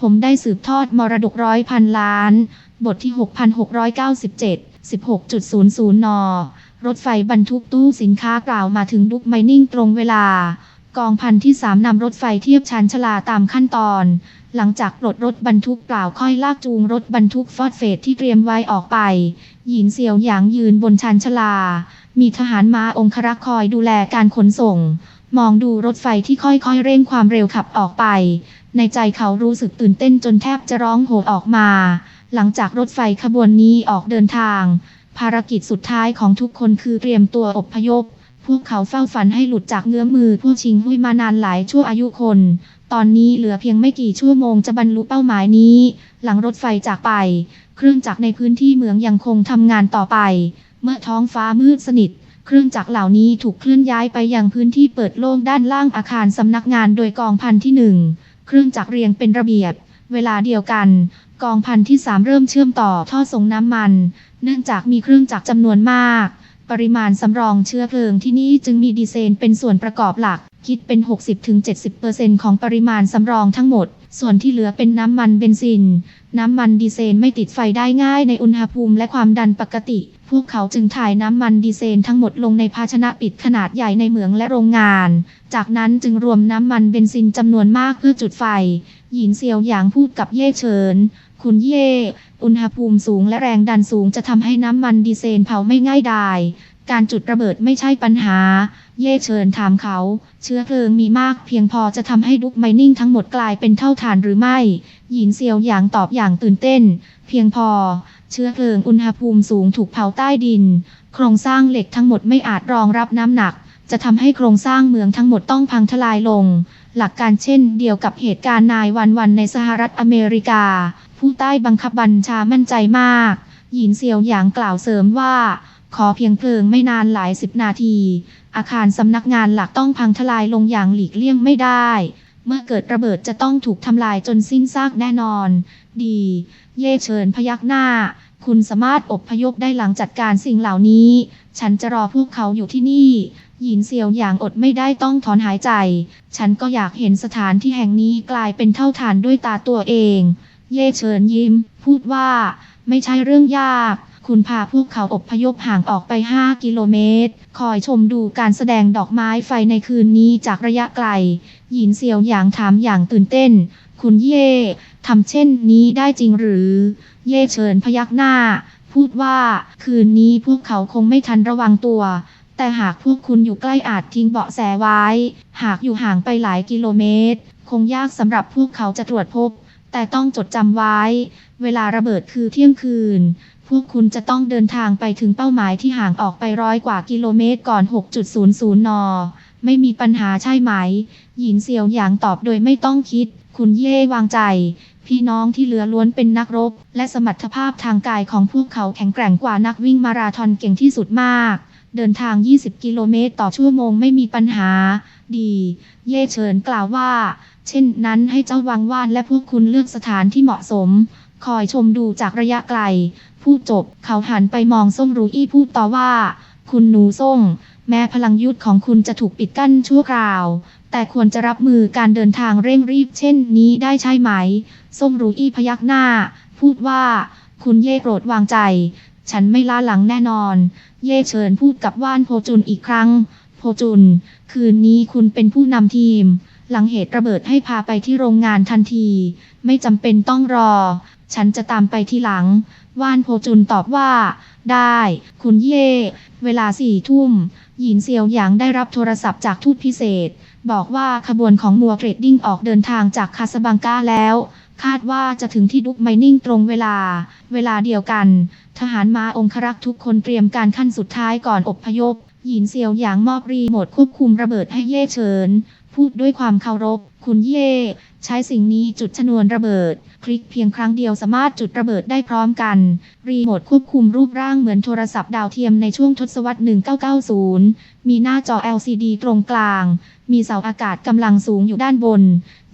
ผมได้สืบทอดมรดกร้อยพันล้าน บทที่ 6697 16.00 น รถไฟบรรทุกตู้สินค้ากล่าวมาถึงดุกไมนิ่งตรงเวลา กองพันที่ 3 นำรถไฟเทียบชันชลาตามขั้นตอน หลังจากปลดรถบรรทุกกล่าวค่อยลากจูงรถบรรทุกฟอสเฟตที่เตรียมไว้ออกไปหยินเซียวหยางยืนบนชันชลา มีทหารมาองครักษ์คอยดูแลการขนส่ง มองดูรถไฟที่ค่อยๆเร่งความเร็วขับออกไป ในใจเขารู้สึกตื่นเต้นจนแทบจะร้องโหออกมา หลังจากรถไฟขบวนนี้ออกเดินทาง ภารกิจสุดท้ายของทุกคนคือเตรียมตัวอบพยพ พวกเขาเฝ้าฝันให้หลุดจากเงื้อมือพวกชิงหุยมานานหลายชั่วอายุคน ตอนนี้เหลือเพียงไม่กี่ชั่วโมงจะบรรลุเป้าหมายนี้ หลังรถไฟจากไป เครื่องจักรในพื้นที่เมืองยังคงทำงานต่อไป เมื่อท้องฟ้ามืดสนิท เครื่องจักรเหล่านี้ถูกเคลื่อนย้ายไปยังพื้นที่เปิดโล่งด้านล่างอาคารสำนักงานโดยกองพันที่หนึ่งเครื่องจักรเรียงเป็นระเบียบ เวลาเดียวกัน กองพันที่ 3 เริ่มเชื่อมต่อท่อส่งน้ำมัน เนื่องจากมีเครื่องจักรจำนวนมาก ปริมาณสำรองเชื้อเพลิงที่นี่จึงมีดีเซลเป็นส่วนประกอบหลัก คิดเป็น 60-70%ของปริมาณสำรองทั้งหมด ส่วนที่เหลือเป็นน้ำมันเบนซิน น้ำมันดีเซลไม่ติดไฟได้ง่ายในอุณหภูมิและความดันปกติ พวกเขาจึงถ่ายน้ำมันดีเซลทั้งหมดลงในภาชนะปิดขนาดใหญ่ในเหมืองและโรงงาน จากนั้นจึงรวมน้ำมันเบนซินจำนวนมากเพื่อจุดไฟ หยินเซียวหยางพูดกับเย่เฉิน คุณเย่ อุณหภูมิสูงและแรงดันสูงจะทำให้น้ำมันดีเซลเผาไม่ง่ายดายการจุดระเบิดไม่ใช่ปัญหา เย่เฉินถามเขา เชื้อเพลิงมีมากเพียงพอจะทำให้ดุกไมนิ่งทั้งหมดกลายเป็นเท่าฐานหรือไม่ หยินเซียวหยางตอบอย่างตื่นเต้น เพียงพอ เชื้อเพลิงอุณหภูมิสูงถูกเผาใต้ดิน โครงสร้างเหล็กทั้งหมดไม่อาจรองรับน้ำหนัก จะทำให้โครงสร้างเมืองทั้งหมดต้องพังทลายลง หลักการเช่นเดียวกับเหตุการณ์นายวันวันในสหรัฐอเมริกา ผู้ใต้บังคับบัญชามั่นใจมาก หยินเซียวหยางกล่าวเสริมว่า ขอเพียงเพลิงไม่นานหลายสิบนาที อาคารสำนักงานหลักต้องพังทลายลงอย่างหลีกเลี่ยงไม่ได้ มื่อเกิดระเบิดจะต้องถูกทำลายจนสิ้นซากแน่นอน ดี เย่เฉินพยักหน้า คุณสามารถอบพยพได้หลังจัดการสิ่งเหล่านี้ ฉันจะรอพวกเขาอยู่ที่นี่ หยินเซียวอย่างอดไม่ได้ต้องถอนหายใจ ฉันก็อยากเห็นสถานที่แห่งนี้กลายเป็นเท่าฐานด้วยตาตัวเอง เย่เฉินยิ้ม พูดว่า ไม่ใช่เรื่องยากคุณพาพวกเขาอบพยพห่างออกไป 5 กิโลเมตร คอยชมดูการแสดงดอกไม้ไฟในคืนนี้จากระยะไกล หยินเซียวหยางถามอย่างตื่นเต้น คุณเย่ทำเช่นนี้ได้จริงหรือ เย่เฉินพยักหน้า พูดว่าคืนนี้พวกเขาคงไม่ทันระวังตัว แต่หากพวกคุณอยู่ใกล้อาจทิ้งเบาะแสไว้ หากอยู่ห่างไปหลายกิโลเมตร คงยากสำหรับพวกเขาจะตรวจพบ แต่ต้องจดจำไว้ เวลาระเบิดคือเที่ยงคืน พวกคุณจะต้องเดินทางไปถึงเป้าหมายที่ห่างออกไปร้อยกว่ากิโลเมตรก่อน 6.00 น ไม่มีปัญหาใช่ไหมหยินเซียวหยางตอบโดยไม่ต้องคิด คุณเย่วางใจ พี่น้องที่เหลือล้วนเป็นนักรบ และสมรรถภาพทางกายของพวกเขาแข็งแกร่งกว่านักวิ่งมาราธอนเก่งที่สุดมาก เดินทาง 20 กิโลเมตรต่อชั่วโมงไม่มีปัญหา ดี เย่เฉินกล่าวว่า เช่นนั้นให้เจ้าวังว่านและพวกคุณเลือกสถานที่เหมาะสม คอยชมดูจากระยะไกล พูดจบ เขาหันไปมองส่งรูอี้พูดต่อว่า คุณหนูส่ง แม้พลังยุทธของคุณจะถูกปิดกั้นชั่วคราว แต่ควรจะรับมือการเดินทางเร่งรีบเช่นนี้ได้ใช่ไหมส่งรูอี้พยักหน้า พูดว่า คุณเย่โปรดวางใจ ฉันไม่ล้าหลังแน่นอน เย่เชิญพูดกับว่านโพจุนอีกครั้ง โพจุน คืนนี้คุณเป็นผู้นำทีม หลังเหตุระเบิดให้พาไปที่โรงงานทันที ไม่จำเป็นต้องรอ ฉันจะตามไปทีหลัง ว่านโพจุนตอบว่า ได้ คุณเย่ เวลาสี่ทุ่ม หยินเซียวหยางได้รับโทรศัพท์จากทูตพิเศษ บอกว่าขบวนของมัวเทรดดิ้งออกเดินทางจากคาสบังกาแล้ว คาดว่าจะถึงที่ดุกไมนิ่งตรงเวลา เวลาเดียวกัน ทหารมาองครักษ์ทุกคนเตรียมการขั้นสุดท้ายก่อนอบพยพ หยินเซียวหยางมอบรีโมทควบคุมระเบิดให้เย่เฉิน พูดด้วยความเคารพ คุณเย่ ใช้สิ่งนี้จุดชนวนระเบิด คลิกเพียงครั้งเดียวสามารถจุดระเบิดได้พร้อมกัน รีโมทควบคุมรูปร่างเหมือนโทรศัพท์ดาวเทียมในช่วงทศวรรษ 1990 มีหน้าจอ LCD ตรงกลาง มีเสาอากาศกำลังสูงอยู่ด้านบน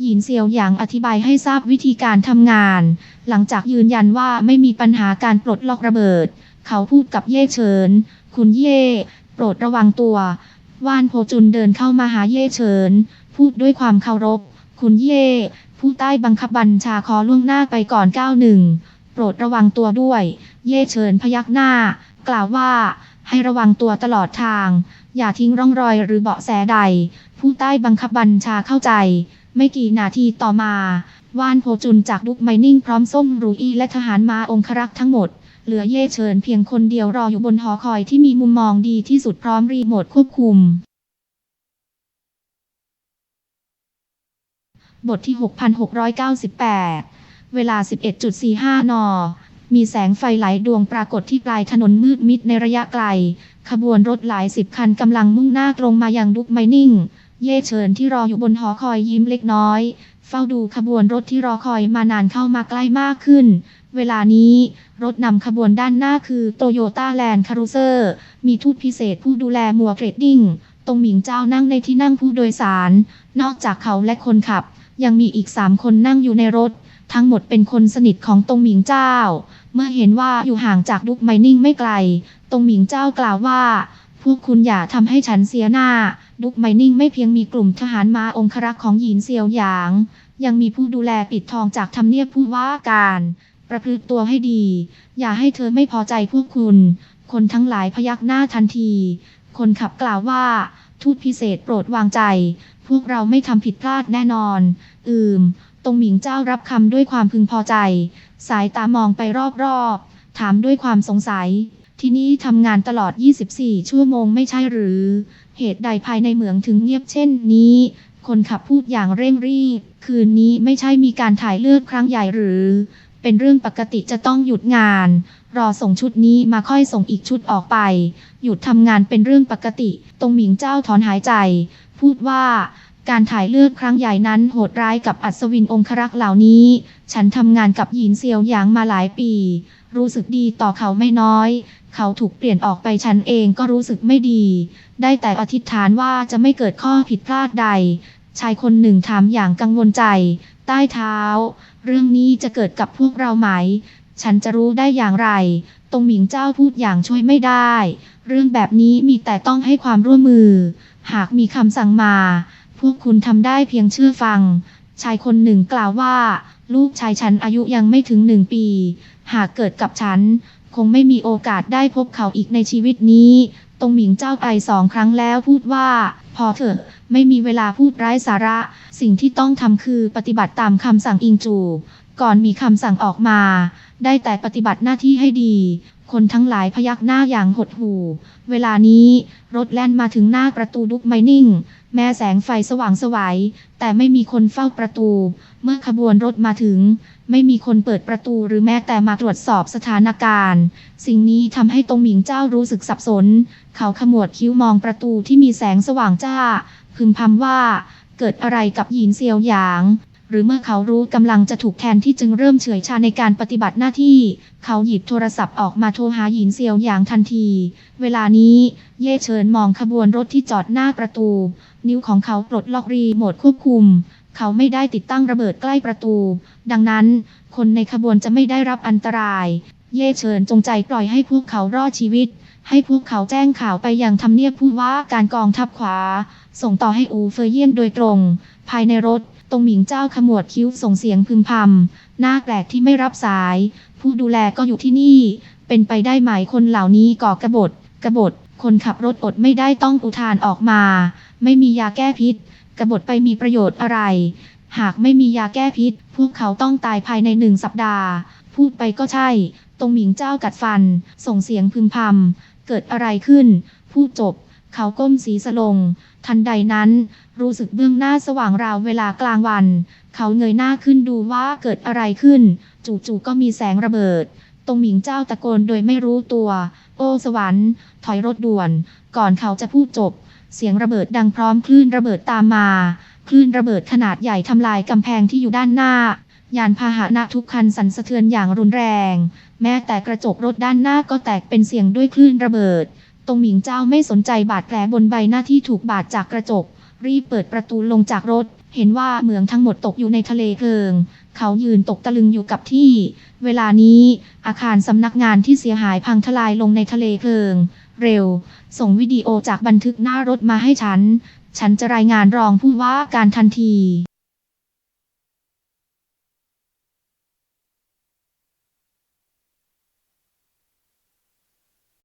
หยินเซียวหยางอธิบายให้ทราบวิธีการทำงาน หลังจากยืนยันว่าไม่มีปัญหาการปลดล็อกระเบิด เขาพูดกับเย่เฉิน คุณเย่ โปรดระวังตัว ว่านโพจุนเดินเข้ามาหาเย่เฉิน พูดด้วยความเคารพ คุณเย่ ผู้ใต้บังคับบัญชาขอล่วงหน้าไปก่อนก้าวหนึ่งโปรดระวังตัวด้วย เย่เฉินพยักหน้า กล่าวว่า ให้ระวังตัวตลอดทาง อย่าทิ้งร่องรอยหรือเบาะแสใด ผู้ใต้บังคับบัญชาเข้าใจ ไม่กี่นาทีต่อมาว่านโพจุนจากดุกไมนิ่งพร้อมส้มรูอีและทหารมาองครักษ์ทั้งหมด เหลือเย่เฉินเพียงคนเดียวรออยู่บนหอคอยที่มีมุมมองดีที่สุดพร้อมรีโมทควบคุม บทที่ 6698 เวลา 11.45 น มีแสงไฟหลายดวงปรากฏที่ปลายถนนมืดมิดในระยะไกล ขบวนรถหลายสิบคันกำลังมุ่งหน้าตรงมายังดุกไมนิ่ง เย่เฉินที่รออยู่บนหอคอยยิ้มเล็กน้อย เฝ้าดูขบวนรถที่รอคอยมานานเข้ามาใกล้มากขึ้น เวลานี้ รถนำขบวนด้านหน้าคือโตโยต้าแลนด์คารูเซอร์มีทูตพิเศษผู้ดูแลมัวเทรดดิ้ง ตรงหมิงเจ้านั่งในที่นั่งผู้โดยสาร นอกจากเขาและคนขับ ยังมีอีกสามคนนั่งอยู่ในรถ ทั้งหมดเป็นคนสนิทของตรงหมิงเจ้า เมื่อเห็นว่าอยู่ห่างจากดุกไมนิ่งไม่ไกล ตรงหมิงเจ้ากล่าวว่า พวกคุณอย่าทำให้ฉันเสียหน้า ดุกไมนิ่งไม่เพียงมีกลุ่มทหารมาองครักษ์ของหยินเซียวหยางยังมีผู้ดูแลปิดทองจากทำเนียบผู้ว่าการ ประพฤติตัวให้ดี อย่าให้เธอไม่พอใจพวกคุณ คนทั้งหลายพยักหน้าทันที คนขับกล่าวว่า ทูตพิเศษโปรดวางใจ พวกเราไม่ทำผิดพลาดแน่นอน อืม ตรงหมิงเจ้ารับคำด้วยความพึงพอใจ สายตามองไปรอบๆ ถามด้วยความสงสัย ที่นี่ทำงานตลอด 24 ชั่วโมงไม่ใช่หรือ เหตุใดภายในเหมืองถึงเงียบเช่นนี้ คนขับพูดอย่างเร่งรีบ คืนนี้ไม่ใช่มีการถ่ายเลือดครั้งใหญ่หรือ เป็นเรื่องปกติจะต้องหยุดงาน รอส่งชุดนี้มาค่อยส่งอีกชุดออกไป หยุดทำงานเป็นเรื่องปกติ ตรงหมิงเจ้าถอนหายใจ พูดว่าการถ่ายเลือดครั้งใหญ่นั้นโหดร้ายกับอัศวินองครักษ์เหล่านี้ ฉันทำงานกับหยินเซียวหยางมาหลายปี รู้สึกดีต่อเขาไม่น้อย เขาถูกเปลี่ยนออกไปฉันเองก็รู้สึกไม่ดี ได้แต่อธิษฐานว่าจะไม่เกิดข้อผิดพลาดใด ชายคนหนึ่งถามอย่างกังวลใจ ใต้เท้า เรื่องนี้จะเกิดกับพวกเราไหม ฉันจะรู้ได้อย่างไร ตรงหมิงเจ้าพูดอย่างช่วยไม่ได้ เรื่องแบบนี้มีแต่ต้องให้ความร่วมมือ หากมีคำสั่งมา พวกคุณทำได้เพียงเชื่อฟัง ชายคนหนึ่งกล่าวว่า ลูกชายฉันอายุยังไม่ถึงหนึ่งปี หากเกิดกับฉัน คงไม่มีโอกาสได้พบเขาอีกในชีวิตนี้ ตรงหมิงเจ้าไปสองครั้งแล้วพูดว่า พอเถอะ ไม่มีเวลาพูดไร้สาระ สิ่งที่ต้องทำคือปฏิบัติตามคำสั่งอิงจู ก่อนมีคำสั่งออกมา ได้แต่ปฏิบัติหน้าที่ให้ดี คนทั้งหลายพยักหน้าอย่างหดหู่ เวลานี้รถแล่นมาถึงหน้าประตูดุกไมนิ่ง แม้แสงไฟสว่างสวยัยแต่ไม่มีคนเฝ้าประตู เมื่อขบวนรถมาถึง ไม่มีคนเปิดประตูหรือแม้แต่มาตรวจสอบสถานการณ์ สิ่งนี้ทำให้ตงหมิงเจ้ารู้สึกสับสน เขาขมวดคิ้วมองประตูที่มีแสงสว่างจ้า พึมพำว่า เกิดอะไรกับหยินเซียวหยาง หรือเมื่อเขารู้กำลังจะถูกแทนที่จึงเริ่มเฉื่อยชาในการปฏิบัติหน้าที่ เขาหยิบโทรศัพท์ออกมาโทรหาหยินเซียวหยางทันที เวลานี้ เย่เฉินมองขบวนรถที่จอดหน้าประตู นิ้วของเขาปลดล็อกรีโมทควบคุม เขาไม่ได้ติดตั้งระเบิดใกล้ประตู ดังนั้น คนในขบวนจะไม่ได้รับอันตราย เย่เฉินจงใจปล่อยให้พวกเขารอดชีวิต ให้พวกเขาแจ้งข่าวไปยังทำเนียบผู้ว่าการกองทัพขวา ส่งต่อให้อูเฟยเยี่ยนโดยตรง ภายในรถตรงหมิงเจ้าขมวดคิ้วส่งเสียงพึมพำหน้าแปลกที่ไม่รับสาย ผู้ดูแลก็อยู่ที่นี่ เป็นไปได้ไหมคนเหล่านี้ก่อกบฏกระบฏคนขับรถอดไม่ได้ต้องอุทานออกมา ไม่มียาแก้พิษ กบฏไปมีประโยชน์อะไร หากไม่มียาแก้พิษ พวกเขาต้องตายภายในหนึ่งสัปดาห์ พูดไปก็ใช่ ตรงหมิงเจ้ากัดฟัน ส่งเสียงพึมพำ เกิดอะไรขึ้น พูดจบ เขาก้มศีรษะลง ทันใดนั้น รู้สึกเบื้องหน้าสว่างราวเวลากลางวัน เขาเงยหน้าขึ้นดูว่าเกิดอะไรขึ้น จู่ๆก็มีแสงระเบิด ตรงหมิงเจ้าตะโกนโดยไม่รู้ตัว โอ้สวรรค์ ถอยรถด่วน ก่อนเขาจะพูดจบ เสียงระเบิดดังพร้อมคลื่นระเบิดตามมา คลื่นระเบิดขนาดใหญ่ทำลายกำแพงที่อยู่ด้านหน้า ยานพาหนะทุกคันสั่นสะเทือนอย่างรุนแรง แม้แต่กระจกรถด้านหน้าก็แตกเป็นเสียงด้วยคลื่นระเบิด ตรงหมิงเจ้าไม่สนใจบาดแผลบนใบหน้าที่ถูกบาดจากกระจก รีบเปิดประตูลงจากรถ เห็นว่าเหมืองทั้งหมดตกอยู่ในทะเลเพลิง เขายืนตกตะลึงอยู่กับที่ เวลานี้อาคารสำนักงานที่เสียหายพังทลายลงในทะเลเพลิง เร็ว ส่งวิดีโอจากบันทึกหน้ารถมาให้ฉัน ฉันจะรายงานรองผู้ว่าการทันที